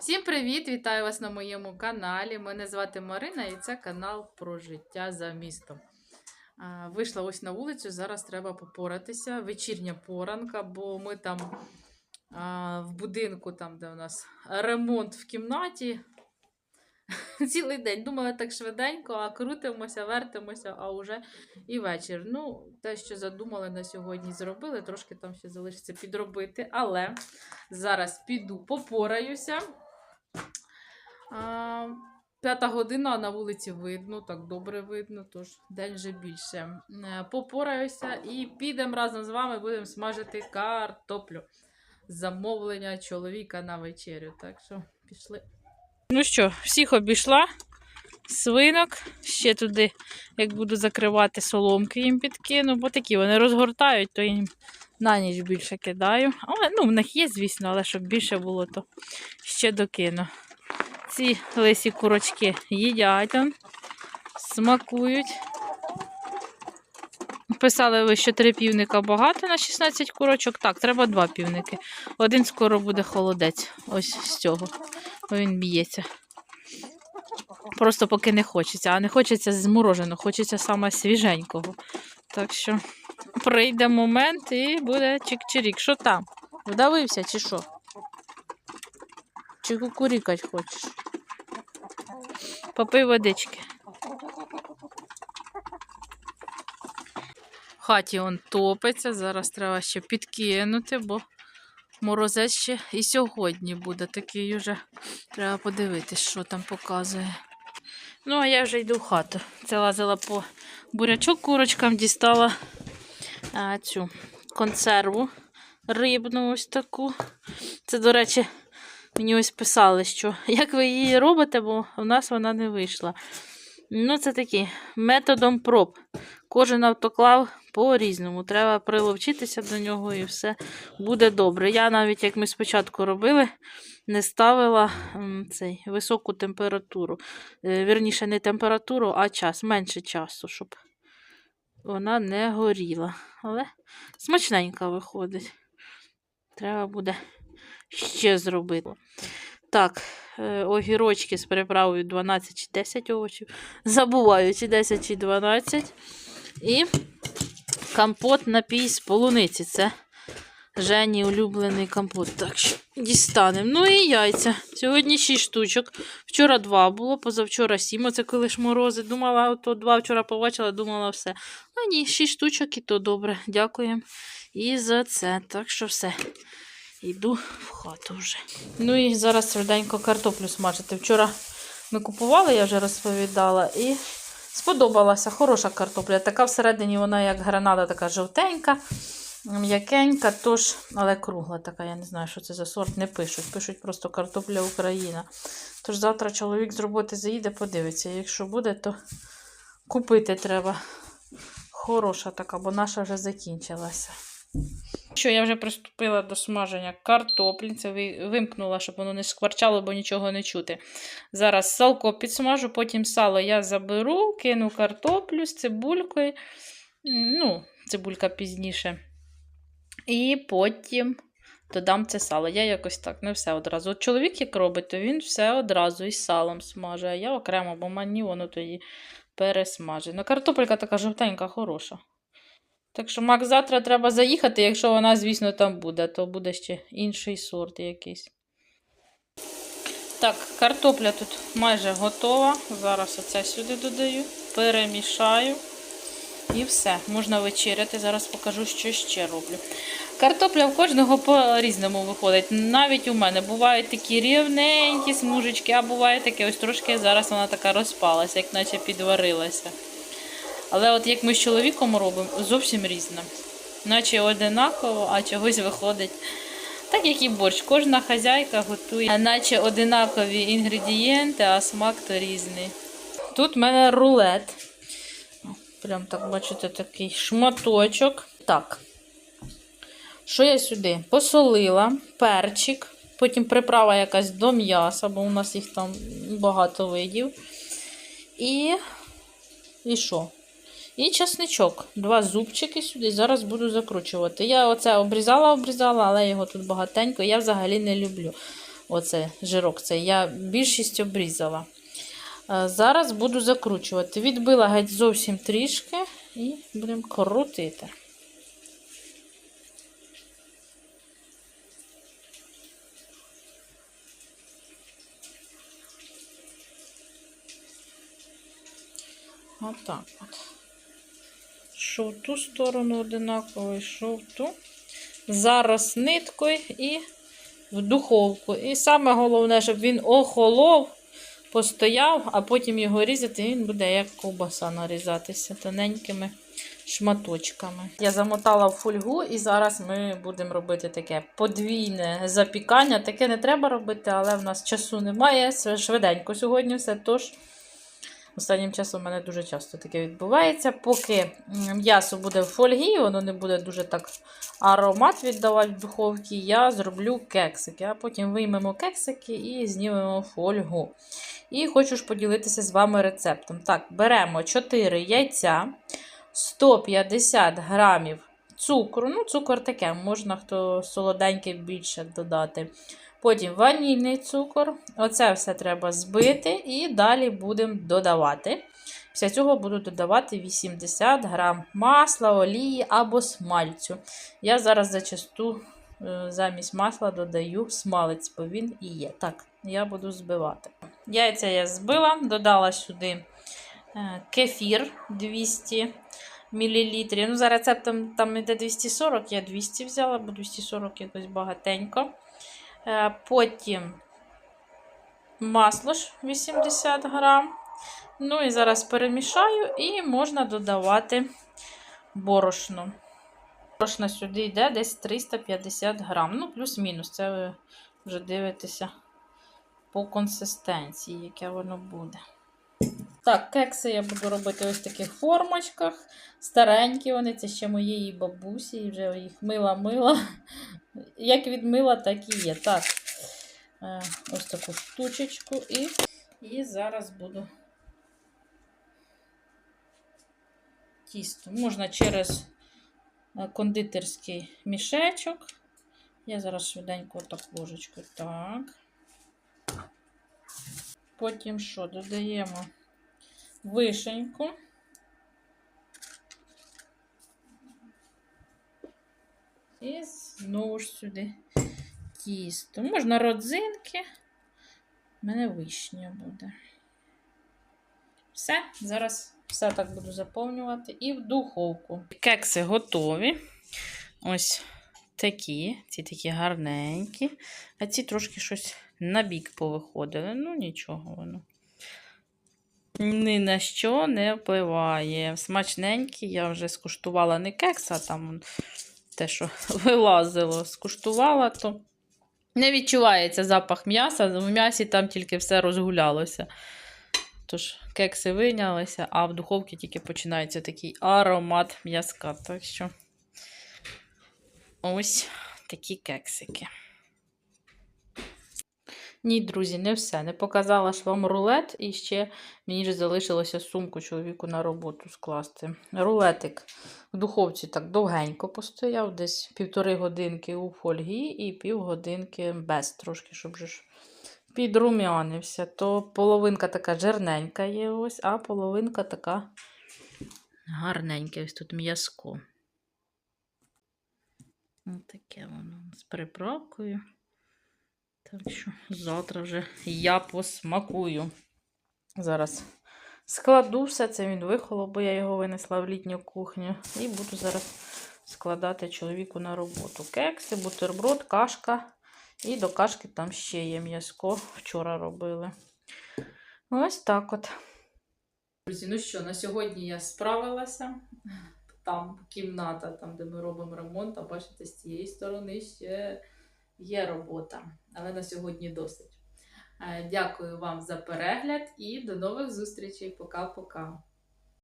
Всім привіт! Вітаю вас на моєму каналі. Мене звати Марина і це канал про життя за містом. Вийшла ось на вулицю, зараз треба попоратися. Вечірня поранка, бо ми там в будинку, там, де у нас ремонт в кімнаті. Цілий день думала так швиденько, а крутимося, вертимося, а вже і вечір. Ну, те, що задумали на сьогодні, зробили. Трошки там ще залишиться підробити, але зараз піду попораюся. П'ята година на вулиці видно, так добре видно, тож день вже більше. Е, Попораюся і підемо разом з вами, будемо смажити картоплю. Замовлення чоловіка на вечерю. Так що пішли. Ну що, всіх обійшла. Свинок. Ще туди, як буду закривати соломки, їм підкину, бо такі вони розгортають, то їм на ніч більше кидаю. Але ну, в них є, звісно, але щоб більше було, то ще докину. Ці лисі курочки їдять, смакують. Писали ви, що три півника багато на 16 курочок. Так, треба два півники. Один скоро буде холодець. Ось з цього. Він б'ється. Просто поки не хочеться, а не хочеться змороженого, хочеться саме свіженького. Так що прийде момент і буде чик-чирік. Що там? Вдавився чи що? Чи кукурікать хочеш? Попий водички. В хаті он топиться, зараз треба ще підкинути, бо морозець ще і сьогодні буде такий уже. Треба подивитись, що там показує. Ну, а я вже йду в хату. Це лазила по бурячок курочкам, дістала а, цю консерву рибну ось таку. Це, до речі, мені ось писали, що як ви її робите, бо в нас вона не вийшла. Ну, це такі методом проб. Кожен автоклав по-різному. Треба приловчитися до нього і все буде добре. Я навіть, як ми спочатку робили, не ставила цей, високу температуру. Е, Вірніше, не температуру, а час, менше часу, щоб вона не горіла. Але смачненька виходить. Треба буде ще зробити. Так, е, огірочки з приправою 12 чи 10 овочів. Забуваю, чи 10 чи 12. І компот напій з полуниці. Це Жені улюблений компот. Так що дістанемо. Ну і яйця. Сьогодні 6 штучок. Вчора 2 було, позавчора 7. Оце коли ж морози. Думала, то 2 вчора побачила, думала все. А ні, 6 штучок і то добре. Дякуємо. І за це. Так що все. Йду в хату вже. Ну і зараз швиденько картоплю смажити. Вчора ми купували, я вже розповідала, і сподобалася хороша картопля. Така всередині вона як гранада, така жовтенька, м'якенька, тож, але кругла така. Я не знаю, що це за сорт, не пишуть. Пишуть просто картопля Україна. Тож завтра чоловік з роботи заїде, подивиться. Якщо буде, то купити треба. Хороша така, бо наша вже закінчилася. Що, я вже приступила до смаження картоплі. Це вимкнула, щоб воно не скварчало, бо нічого не чути. Зараз салко підсмажу, потім сало я заберу, кину картоплю з цибулькою. Ну, цибулька пізніше. І потім додам це сало. Я якось так, не все одразу. От чоловік як робить, то він все одразу із салом смаже, а я окремо, бо мені воно тоді пересмаже. Ну, така жовтенька, хороша. Так що, Мак, завтра треба заїхати, якщо вона, звісно, там буде, то буде ще інший сорт якийсь. Так, картопля тут майже готова. Зараз оце сюди додаю, перемішаю. І все, можна вечеряти. Зараз покажу, що ще роблю. Картопля в кожного по-різному виходить. Навіть у мене бувають такі рівненькі смужечки, а буває таке, ось трошки зараз вона така розпалася, як наче підварилася. Але от як ми з чоловіком робимо, зовсім різно. Наче одинаково, а чогось виходить. Так як і борщ, кожна хазяйка готує, наче одинакові інгредієнти, а смак то різний. Тут в мене рулет. Прям так, бачите, такий шматочок. Так. Що я сюди? Посолила, перчик, потім приправа якась до м'яса, бо у нас їх там багато видів. І. І що? І часничок. Два зубчики сюди. Зараз буду закручувати. Я оце обрізала, обрізала, але його тут багатенько. Я взагалі не люблю. Оце жирок цей, я більшість обрізала. Е, Зараз буду закручувати. Відбила геть зовсім трішки і будемо крутити. Отак от. Що в ту сторону одинаково, і що в ту. Зараз ниткою і в духовку. І саме головне, щоб він охолов, постояв, а потім його різати, і він буде як ковбаса нарізатися тоненькими шматочками. Я замотала в фольгу, і зараз ми будемо робити таке подвійне запікання. Таке не треба робити, але в нас часу немає. Швиденько сьогодні все. Тож. Останнім часом у мене дуже часто таке відбувається. Поки м'ясо буде в фольгі, воно не буде дуже так аромат віддавати в духовці, я зроблю кексики. А потім виймемо кексики і знімемо фольгу. І хочу ж поділитися з вами рецептом. Так, беремо 4 яйця, 150 грамів цукру. Ну, цукор таке, можна хто солоденький більше додати. Потім ванільний цукор. Оце все треба збити і далі будемо додавати. Після цього буду додавати 80 грам масла, олії або смальцю. Я зараз зачасту е, замість масла додаю смалець, бо він і є. Так, я буду збивати. Яйця я збила, додала сюди е, кефір 200 мл. Ну, за рецептом там йде 240, я 200 взяла, бо 240 якось багатенько. Е, Потім масло ж 80 грам. Ну і зараз перемішаю і можна додавати борошно. Борошно сюди йде десь 350 грам. Ну, плюс-мінус. Це ви вже дивитеся по консистенції, яке воно буде. Так, кекси я буду робити ось в таких формочках. Старенькі вони, це ще моєї бабусі, вже їх мила-мила. Як відмила, так і є. Так, е, ось таку штучечку і, і зараз буду тісто. Можна через е, кондитерський мішечок. Я зараз швиденько так ложечку. Так. Потім що? Додаємо вишеньку. І знову ж сюди тісто. Можна родзинки. У мене вишня буде. Все, зараз все так буду заповнювати. І в духовку. Кекси готові. Ось такі, ці такі гарненькі. А ці трошки щось на бік повиходили. Ну, нічого воно. Ні на що не впливає. Смачненькі, я вже скуштувала не кекс, а там те, що вилазило, скуштувала, то не відчувається запах м'яса. В м'ясі там тільки все розгулялося. Тож, кекси вийнялися, а в духовці тільки починається такий аромат м'язка. Так що ось такі кексики. Ні, друзі, не все. Не показала ж вам рулет, і ще мені ж залишилося сумку чоловіку на роботу скласти. Рулетик в духовці так довгенько постояв, десь півтори годинки у фольгі і півгодинки без трошки, щоб ж підрум'янився. То половинка така жирненька є ось, а половинка така гарненька. Ось тут м'язко. Ось таке воно з приправкою. Так що завтра вже я посмакую. Зараз складу все це, він вихолов, бо я його винесла в літню кухню. І буду зараз складати чоловіку на роботу. Кекси, бутерброд, кашка. І до кашки там ще є м'язко. Вчора робили. Ось так от. Друзі, ну що, на сьогодні я справилася. Там кімната, там, де ми робимо ремонт, а бачите, з цієї сторони ще є робота, але на сьогодні досить. Е, Дякую вам за перегляд і до нових зустрічей. Пока-пока.